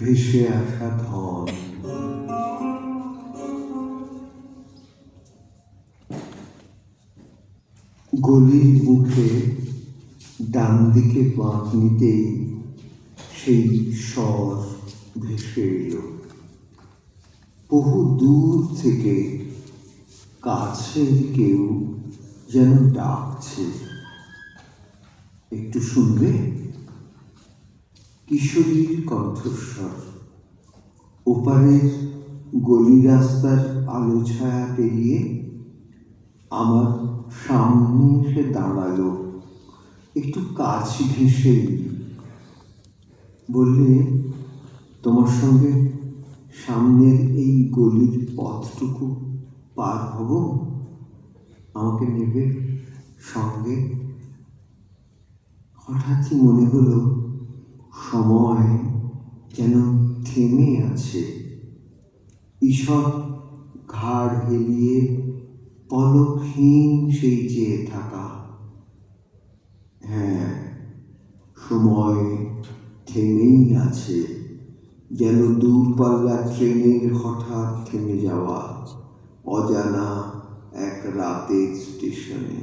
ভেসে আসা ধন গলির মুখে ডান দিকে বাঁক নিতেই সেই স্বর ভেসে এলো। বহু দূর থেকে কাছের কেউ যেন ডাকছে। একটু শুনবে? কিশোরীর কণ্ঠস্বর। ওপারের গলি রাস্তার আলো ছায়া পেরিয়ে আমার সামনে এসে দাঁড়াল। একটু কাছ ঘেঁষেই বললে, তোমার সঙ্গে সামনের এই গলির পথটুকু পার হব? আমাকে নেবে সঙ্গে? হঠাৎই মনে হলো সময় যেন থেমে আছে। ঈশ্বর ঘাড় হেলিয়ে পলকহীন সেই চেয়ে থাকা। হ্যাঁ সময় থেমেই আছে, যেন দূরপাল্লার ট্রেনের হঠাৎ থেমে যাওয়া অজানা এক রাতের স্টেশনে।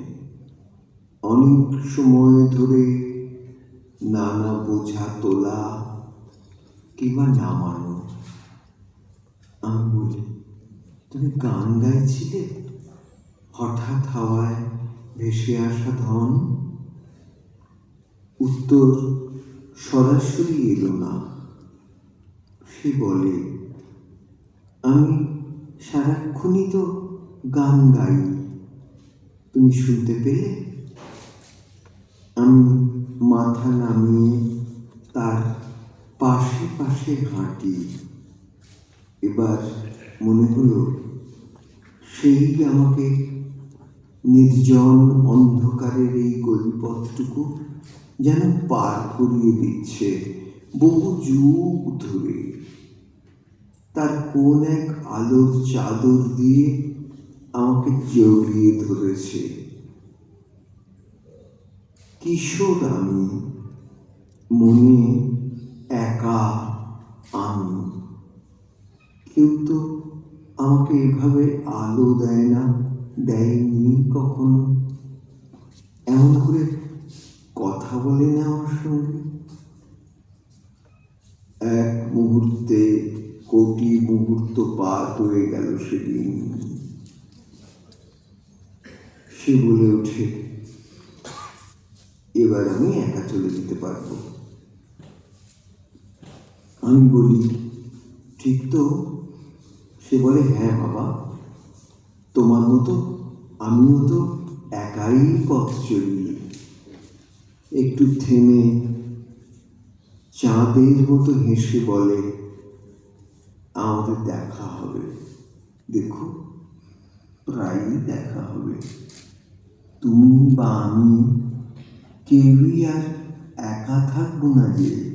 অনেক সময় ধরে নানা বোঝা তোলা, কিংবা নামানো আমি বলি, তুমি গান গাইছিলে? হঠাৎ হাওয়ায় ভেসে আসা ধন? উত্তর সরাসরি এলো না। সে বলে, আমি সারাক্ষণই তো গান গাই। তুমি শুনতে পেলে? আমি মাথা নামিয়ে তার পাশে পাশে হাঁটি। এবার মনে হলো, সেই আমাকে নির্জন অন্ধকারের এই গলিপথটুকু যেন পার করিয়ে দিচ্ছে বহু যুগ ধরে। তার কোন এক আলোর চাদর দিয়ে আমাকে জড়িয়ে ধরেছে। কিশোর আমি, মনে একা আমি। কেউ তো আমাকে এভাবে আলো দেয় না, দেয়নি কখনো। এমন করে কথা বলে না আমার সঙ্গে। এক মুহূর্তে, কোটি মুহূর্ত পার হয়ে গেল সেদিন। সে বলে ওঠে এবার আমি একা চলে যেতে পারব। আমি বলি, ঠিক তো? সে বলে হ্যাঁ বাবা, তোমার মতো আমিও তো একাই পথ চলি। একটু থেমে চাঁদের মতো হেসে বলে, আমাদের দেখা হবে। দেখো, প্রায়ই দেখা হবে। তুমি বা আমি কেউই আর একা থাকব না যে।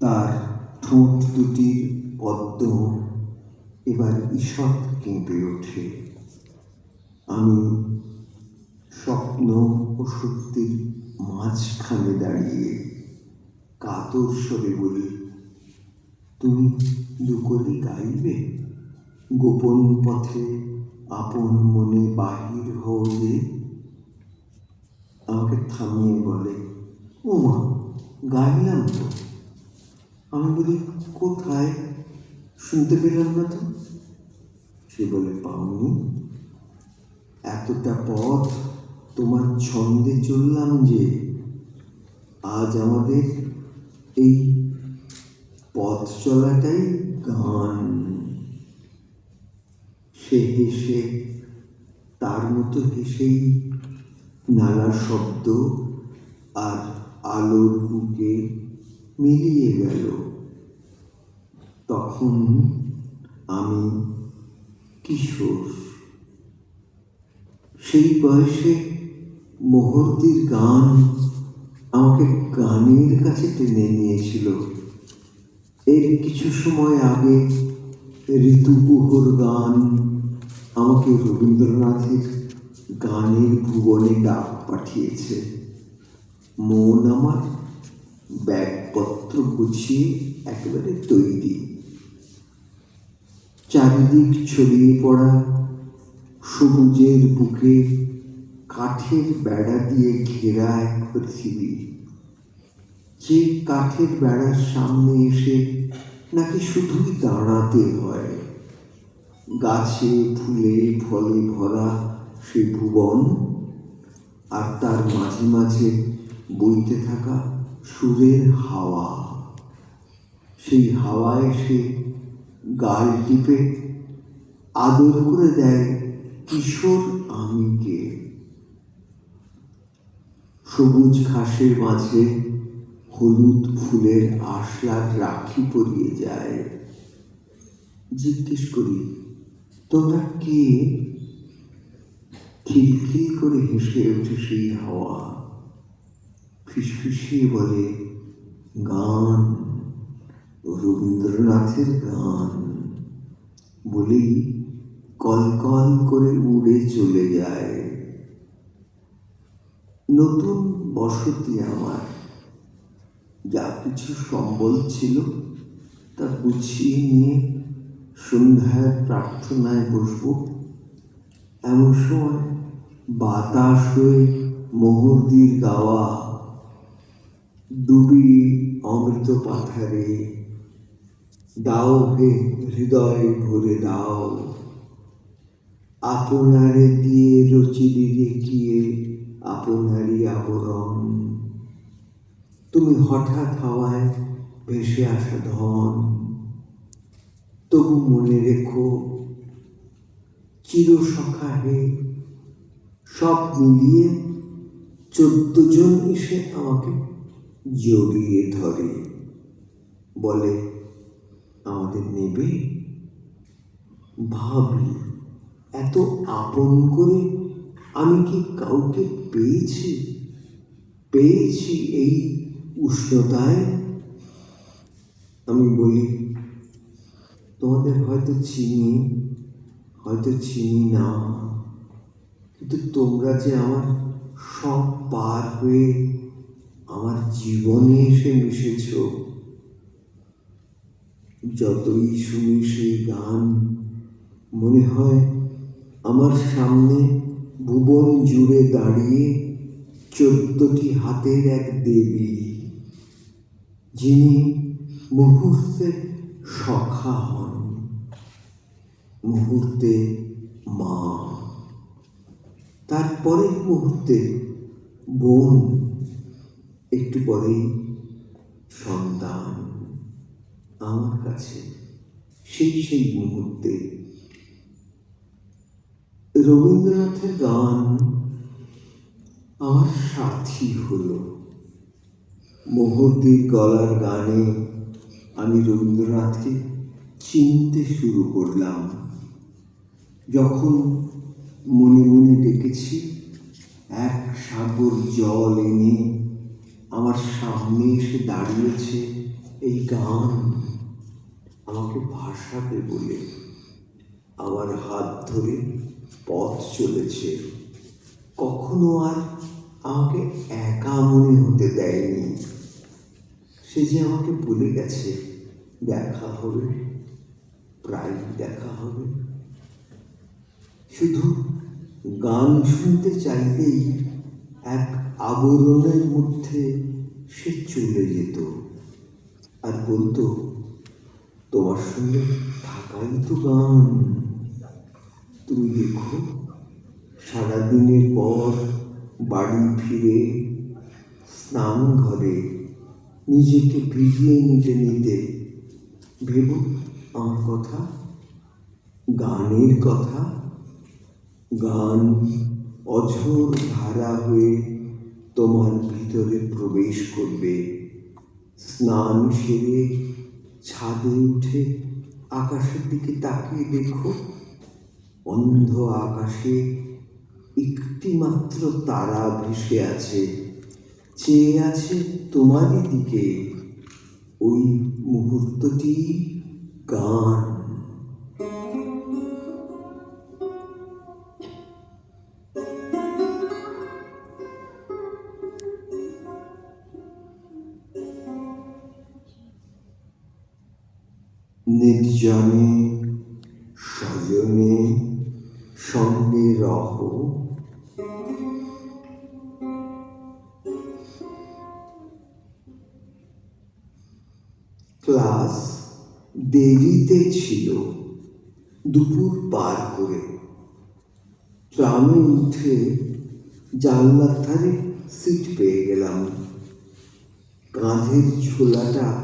তার ঠোঁট দুটির পদ্ম, এবার ঈষৎ কেঁপে ওঠে। আমি স্বপ্ন ও সত্যির মাঝখানে দাঁড়িয়ে কাতর স্বরে বলি, তুমি দুকলি গাইবে? গোপন পথে আপন মনে বাহির হও যে। আমাকে থামিয়ে বলে ও মা গাইলাম তো। আমি বলি, কোথায়? শুনতে পেলাম না তো? সে বলে, পাওনি। এতটা পথ তোমার ছন্দে চললাম যে, আজ আমাদের এই পথ চলাটাই গান। সে হেসে, তার মতো হেসেই নানা শব্দ আর আলোর বুকে মিলিয়ে গেল। তখন আমি কিশোর। সেই বয়সে মোহর্তির গান আমাকে গানের কাছে টেনে নিয়েছিল। এর কিছু সময় আগে ঋতুকুহর গান আমাকে রবীন্দ্রনাথের গানের ভুবনে ডাক পাঠিয়েছে। মন আমার ব্যাগপত্র গুছিয়ে একেবারে তৈরি। চারিদিক ছড়িয়ে পড়া সবুজের বুকে কাঠের বেড়া দিয়ে ঘেরা এক পৃথিবী। যে কাঠের বেড়ার সামনে এসে নাকি শুধুই দাঁড়াতে হয়। গাছে ফুলে ফলে ভরা সে ভুবন আর তার মাঝে মাঝে বইতে থাকা সুরের হাওয়া। সেই হাওয়া এসে গাল টিপে আদর করে দেয় কিশোর আমিকে। সবুজ ঘাসের মাঝে হলুদ ফুলের আশলার রাখি পরিয়ে যায়। জিজ্ঞেস করি, তোমরা কে? খিলখিল করে হেসে ওঠে সেই হাওয়া? ফিসফিসিয়ে বলে, গান, রবীন্দ্রনাথের গান। বলেই কলকল করে উড়ে চলে যায়। নতুন বসতি আমার। যা কিছু সম্বল ছিল, তা গুছিয়ে নিয়ে সন্ধ্যায় প্রার্থনায় বসব। এমন সময় বাতাস হয়ে মোহরদির গাওয়া ডুবি অমৃত পাথারে, দাও হে হৃদয় ভরে দাও। আপনারে দিয়ে রচিলি রেখিয়ে আপনারই আবরণ। তুমি হঠাৎ হাওয়ায় ভেসে আসা ধন, তবু মনে রেখো চির সখা হে সব মিলিয়ে চোদ্দ জন এসে আমাকে জড়িয়ে ধরে। বলে, আমাদের নেবে? ভাবি, এত আপন করে আমি কি কাউকে পেয়েছি? পেয়েছি এই উষ্ণতায়? আমি বলি, তোমাদের হয়তো চিনি হয়তো চিনি না কিন্তু তোমরা যে আমার সব পার হয়ে আমার জীবনে এসে মিশেছ, যতই শুনি সেই গান, মনে হয় আমার সামনে ভুবন জুড়ে দাঁড়িয়ে চোদ্দটি হাতের এক দেবী, যিনি মুহূর্তে সখা হন। মুহূর্তে মা। তারপরের মুহূর্তে বোন। একটু পরেই সন্তান। আমার কাছে সেই সেই মুহূর্তে রবীন্দ্রনাথের গান আমার সাথী হলো। মোহরদির গলার গানে আমি রবীন্দ্রনাথকে চিনতে শুরু করলাম। যখন মনে মনে ডেকেছি, এক সাগর জল এনে আমার সামনে এসে দাঁড়িয়েছে এই গান। আমাকে ভাসাতে বলে, আমার হাত ধরে পথ চলেছে। কখনো আর আমাকে একা মনে হতে দেয়নি। সে যে আমাকে বলে গেছে, দেখা হবে প্রায় দেখা হবে। শুধু গান শুনতে চাইলেই এক আবরণের মধ্যে সে চলে যেত। আর বলতো, তোমার সঙ্গে থাকাই তো গান। তুমি দেখো, সারাদিনের পর বাড়ি ফিরে স্নান ঘরে নিজেকে ভিজিয়ে নিতে নিতে ভেব, আমার কথা, গানের কথা গান অঝোর ধারা হয়ে তোমার ভিতরে প্রবেশ করবে। স্নান সেরে ছাদে উঠে আকাশের দিকে তাকিয়ে দেখো, অন্ধ আকাশে একটি মাত্র তারা ভেসে আছে। চেয়ে আছে তোমারই দিকে। ওই মুহূর্তটি গান। নির্জনে স্বজনে সঙ্গে রহ। ক্লাস দেরিতে ছিল, দুপুর পার করে। ট্রামে উঠে জানলার ধারে সিট পেয়ে গেলাম। কাঁধের ঝোলাটা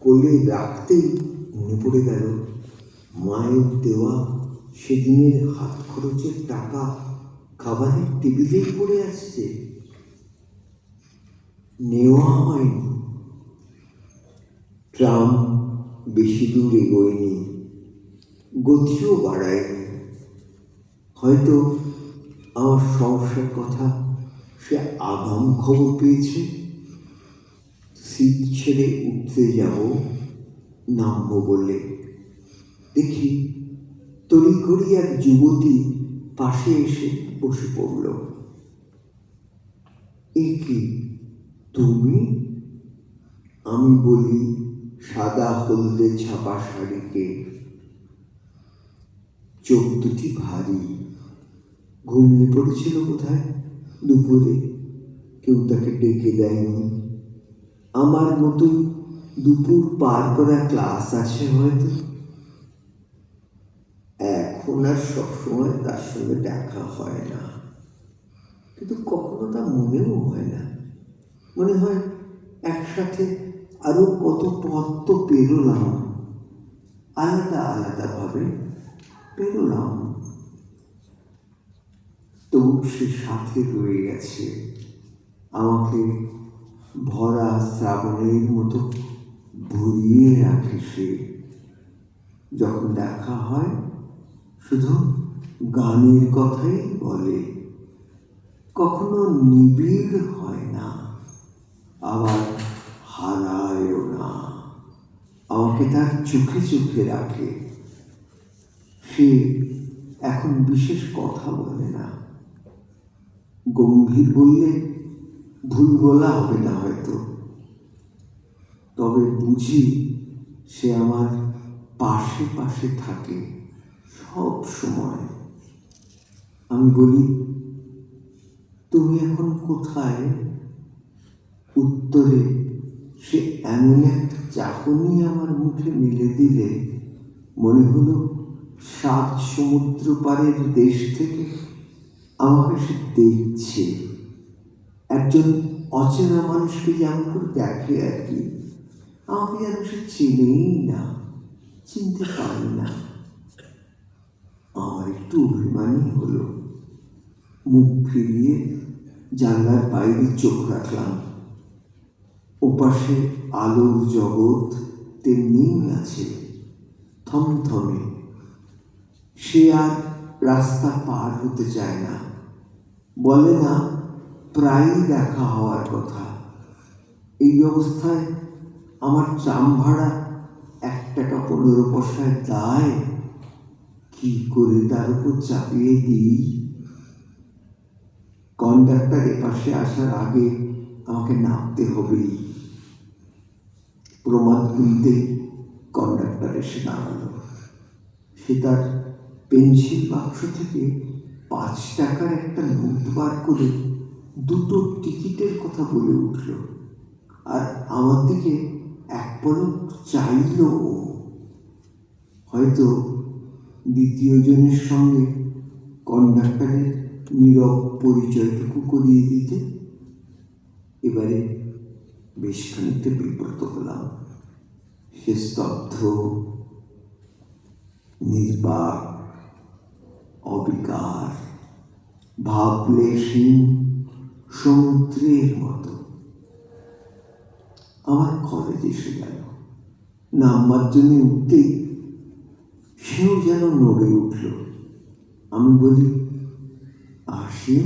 কোলে রাখতেই পড়ে গেল। মায়ের দেওয়া সেদিনের হাত খরচের টাকা খাবারের টেবিলেই পড়ে আসছে। নেওয়া হয়নি। ট্রাম বেশি দূর এগোয়নি। গতিও বাড়ায়নি। হয়তো আমার সমস্যার কথা সে আগাম খবর পেয়েছে। সিট ছেড়ে উঠতে যাব। নামবো বলে দেখি তড়িঘড়ি এক যুবতী পাশে এসে বসে পড়ল। এ কি তুমি? আমি বলি, সাদা হলদে ছাপা শাড়িকে চোখ দুটি ভারী। ঘুমিয়ে পড়েছিল কোথায় দুপুরে কেউ তাকে ডেকে দেয়নি। আমার মতোই দুপুর পার করা ক্লাস আছে হয়তো। এখন আর সবসময় তার সঙ্গে দেখা হয় না। কিন্তু কখনো তা মনেও হয় না। মনে হয় একসাথে আরও কত পথ তো পেরোলাম। আলাদা ভাবে পেরোলাম। তবু সে সাথে রয়ে গেছে। আমাকে ভরা শ্রাবণের মতো ভরিয়ে রাখে সে। যখন দেখা হয়, শুধু গানের কথাই বলে। কখনো নিবিড় হয় না, আবার হারায়ও না। আমাকে তার চোখে চোখে রাখে। সে এখন বিশেষ কথা বলে না। গম্ভীর বললে, ভুল বলা হবে না হয়তো। তবে বুঝি সে আমার পাশে পাশে থাকে সব সময়। আমি বলি, তুমি এখন কোথায়? উত্তরে, সে এমন একটা চাহনি আমার মুখে মিলে দিলে। মনে হলো সাত সমুদ্র পারের দেশ থেকে আমাকে সে দেখছে। একজন অচেনা মানুষকে যেমন করে দেখে আর কি। আমাকে যেন সে চেনেই না চিনতে পারি না আমার একটু অভিমানই হলো মুখ ফিরিয়ে জানলার বাইরে চোখ রাখলাম ওপাশে আলোর জগৎ তেমনি আছে থমথমে সে আর রাস্তা পার হতে চায় না বলে না প্রায়ই দেখা হওয়ার কথা এই অবস্থায় আমার ট্রাম ভাড়া এক টাকা পনেরো পয়সায় দায় কি করে তার উপর চাপিয়ে দিই? কন্ডাক্টর এপাশে আসার আগে আমাকে নামতে হবেই প্রমাদ গুনতে কন্ডাক্টর এসে দাঁড়াল সে তার পেন্সিল বাক্স থেকে পাঁচ টাকার একটা নোট বার করে দুটো টিকিটের কথা বলে উঠল। আর আমার দিকে পলক চাইল হয়তো দ্বিতীয় জনের সঙ্গে কন্ডাক্টরের নীরব পরিচয়টুকু করিয়ে দিতে এবারে বেশ খানিকটা বিব্রত হলাম। সে স্তব্ধ, নির্বাক, অবিকার ভাবলেশীন সমুদ্রের মতো। আমার কলেজ এসে গেল। নামবার জন্য উঠতেই সেও যেন নড়ে উঠল। আমি বলি আসি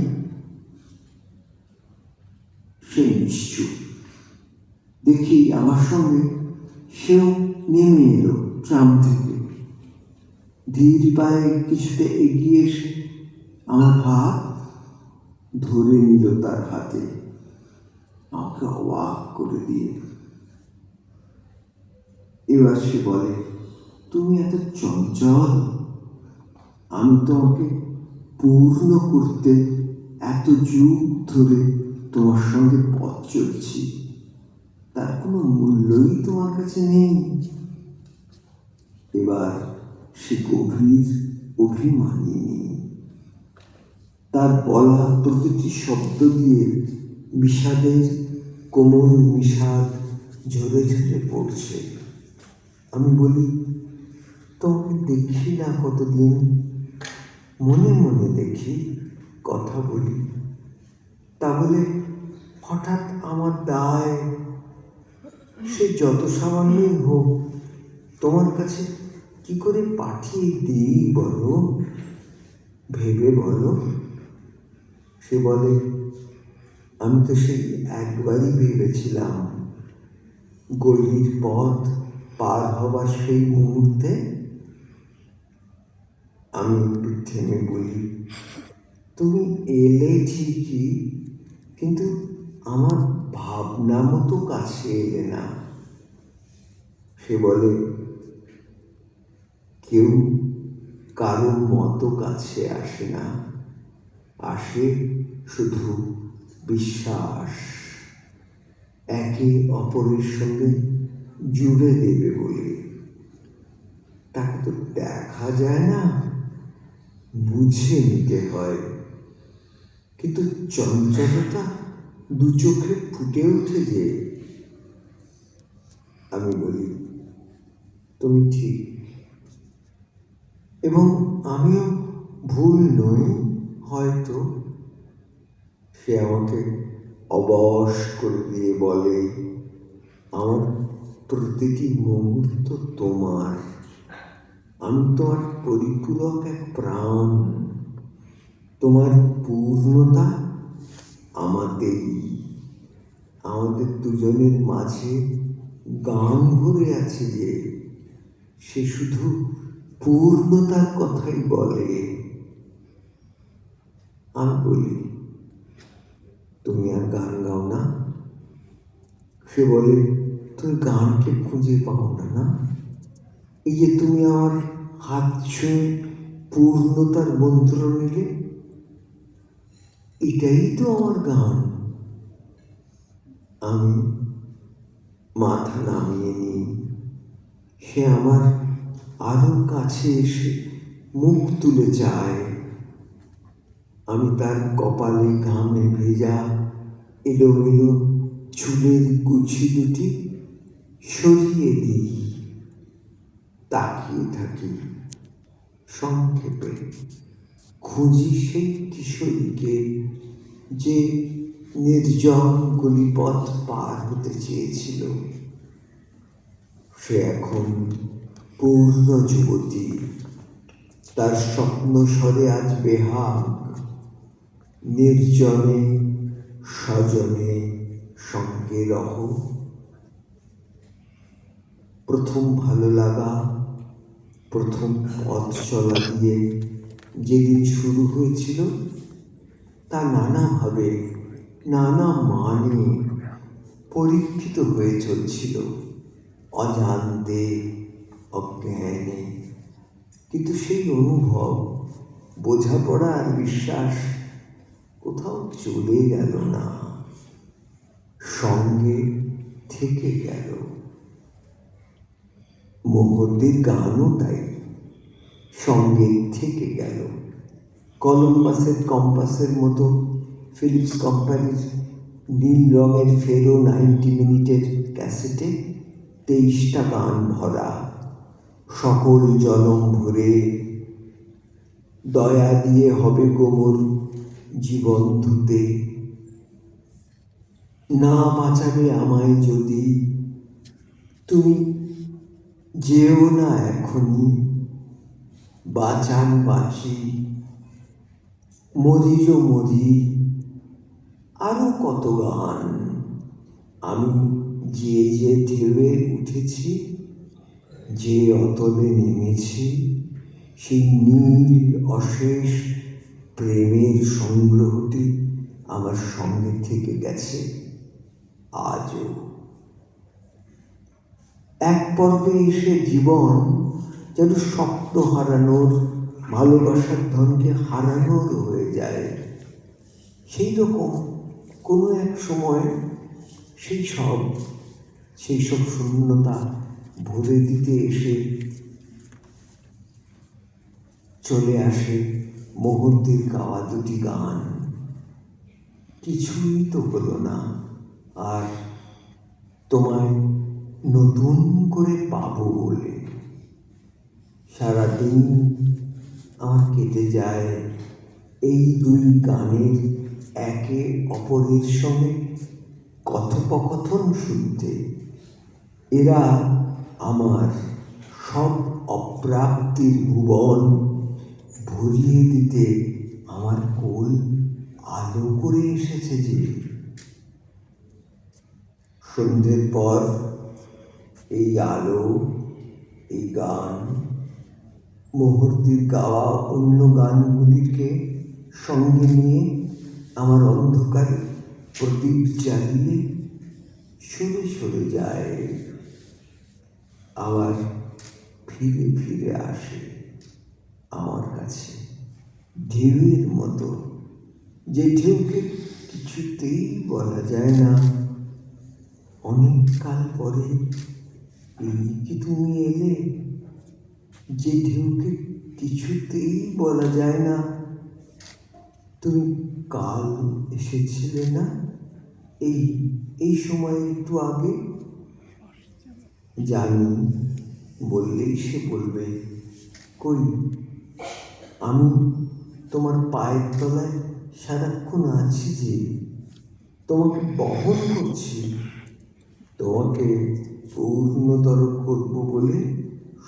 সে নিশ্চুপ। দেখি আমার সঙ্গে সেও নেমে এলো ট্রাম থেকে। ধীর পায়ে কিছুতে এগিয়ে এসে আমার হাত ধরে নিল তার হাতে। আমাকে অবাক করে দিয়ে এবার সে বলে, তুমি এত চঞ্চল? আমি তোমাকে পূর্ণ করতে এত যুগ ধরে তোমার সঙ্গে পথ চলছি। তার কোনো মূল্যই তোমার কাছে নেই। এবার সে গভীর অভিমানিনী তার বলা প্রতিটি শব্দ দিয়ে বিষাদের কোমল বিষাদ ঝরে ঝরে পড়ছে। আমি বলি তোমাকে দেখি না কতদিন। মনে মনে দেখি, কথা বলি। তা বলে হঠাৎ আমার দায়, সে যত সামান্যই হোক, তোমার কাছে কি করে পাঠিয়ে দিই বলো? ভেবে বলো। সে বলে, আমি তো সেই একবারই ভেবেছিলাম। গলির পথ পার হবার সেই মুহূর্তে আমি একটু থেমে বলি, তুমি এলে ঠিকই, কিন্তু আমার ভাবনা মতো কাছে এলে না। সে বলে, কেউ কারও মতো কাছে আসে না, আসে শুধু বিশ্বাস। একে অপরের সঙ্গে জুড়ে দেবে বলে। তাকে তো দেখা যায় না। বুঝে নিতে হয়। কিন্তু চঞ্চলতা দু চোখে ফুটে ওঠে যে। আমি বলি, তুমি ঠিক। এবং আমিও ভুল নই, হয়তো। সে আমাকে অবশ করে দিয়ে বলে, আমার প্রতিটি মুহূর্ত তোমার। আমি পরিপূরক এক প্রাণ। তোমার পূর্ণতা আমাদেরই। আমাদের দুজনের মাঝে গান ভরে আছে যে, সে শুধু পূর্ণতার কথাই বলে। আমি বলি, তুমি আর গান গাও না। সে বলে তুমি গানকে খুঁজে পাও না না? এই যে তুমি আমার হাত ছুঁয়ে পূর্ণতার মন্ত্র নিলে, এটাই তো আমার গান। আমি মাথা নামিয়ে নিই। সে আমার আরও কাছে এসে মুখ তুলে যায় আমি তার কপালে ঘামে ভেজা এলোমেলো চুলের গুছি দুটি সরিয়ে দিই, তাকিয়ে থাকি সংক্ষেপে। খুঁজি সেই কিশোরীকে যে নির্জন গলিপথ পার হতে চেয়েছিল। সে এখন পূর্ণ যুবতী। তার স্বপ্ন স্বরে আজ বেহাগ। নির্জনে, স্বজনে সঙ্গে রহ। প্রথম ভালো লাগা, প্রথম পথ চলা দিয়ে যেদিন শুরু হয়েছিল, তা নানাভাবে, নানা মানে পরীক্ষিত হয়ে চলছিল। অজান্তে, অজ্ঞানে। কিন্তু সেই অনুভব, বোঝাপড়া আর বিশ্বাস কোথাও চলে গেল না, সঙ্গে থেকে গেল। মোহদ্দির গানও তাই। সঙ্গে থেকে গেল। কলম্বাসের কম্পাসের মতো ফিলিপস কোম্পানির নীল রঙের ফেরো নাইনটি মিনিটের ক্যাসেটে তেইশটা গান ভরা। সকল জলম ভরে দয়া দিয়ে হবে গোমর জীবন ধুতে না বাঁচাবে আমায় যদি তুমি যেও না এখনই বাঁচান বাঁচি মরিরও মরি, আরও কত গান। আমি যে যে ঢেউয়ে উঠেছি, যে অতলে নেমেছি, সেই নীল অশেষ প্রেমের সংগ্রহটি আমার সঙ্গে থেকে গেছে। আজও এক পর্বে এসে জীবন যেন শক্ত হারানোর, ভালোবাসার ধনকে হারানোর হয়ে যায়। সেই রকম কোনো এক সময় সেই সব সেই সব শূন্যতা ভরে দিতে এসে চলে আসে মোহনদের গাওয়া দুটি গান। কিছুই তো হলো না। আর তোমায় নতুন করে পাবো বলে। সারাদিন আমার কেটে যায় এই দুই গানের একে অপরের সঙ্গে কথোপকথন শুনতে। এরা আমার সব অপ্রাপ্তির ভুবন ভরিয়ে দিতে আমার কোল আলো করে এসেছে যে। সন্ধ্যের পর এই আলো, এই গান, মুহূর্তের গাওয়া অন্য গানগুলিকে সঙ্গে নিয়ে আমার অন্ধকারে প্রদীপ জ্বালিয়ে সরে সরে যায়। আবার ফিরে ফিরে আসে আমার কাছে ঢেউয়ের মতো, যে ঢেউকে কিছুতেই বলা যায় না। অনেক কাল পরে কি তুমি এলে যে ঢেউকে কিছুতেই বলা যায় না। তুমি কাল এসেছিলে না? এই এই সময় একটু আগে? জানি, বললেই সে বলবে। কই, আমি তোমার পায়ের তলায় সারাক্ষণ আছি যে, তোমাকে বহন করছি। তোমাকে পূর্ণতর করব বলে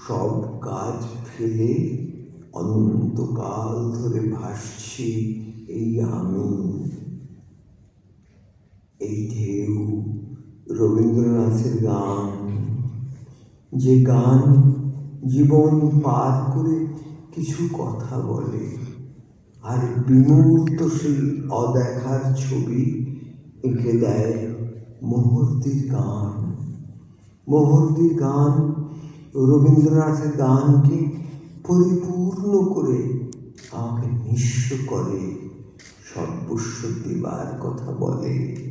সব কাজ ফেলে অনন্তকাল ধরে ভাসছি এই আমি। এই ঢেউ রবীন্দ্রনাথের গান। যে গান জীবন পার করে কিছু কথা বলে, আর বিমূর্ত সেই অদেখার ছবি এঁকে দেয় মুহূর্তের গান। মুহূর্তের গান রবীন্দ্রনাথের গানকে পরিপূর্ণ করে আমাকে নিঃস্ব করে সর্বস্ব দেবার কথা বলে।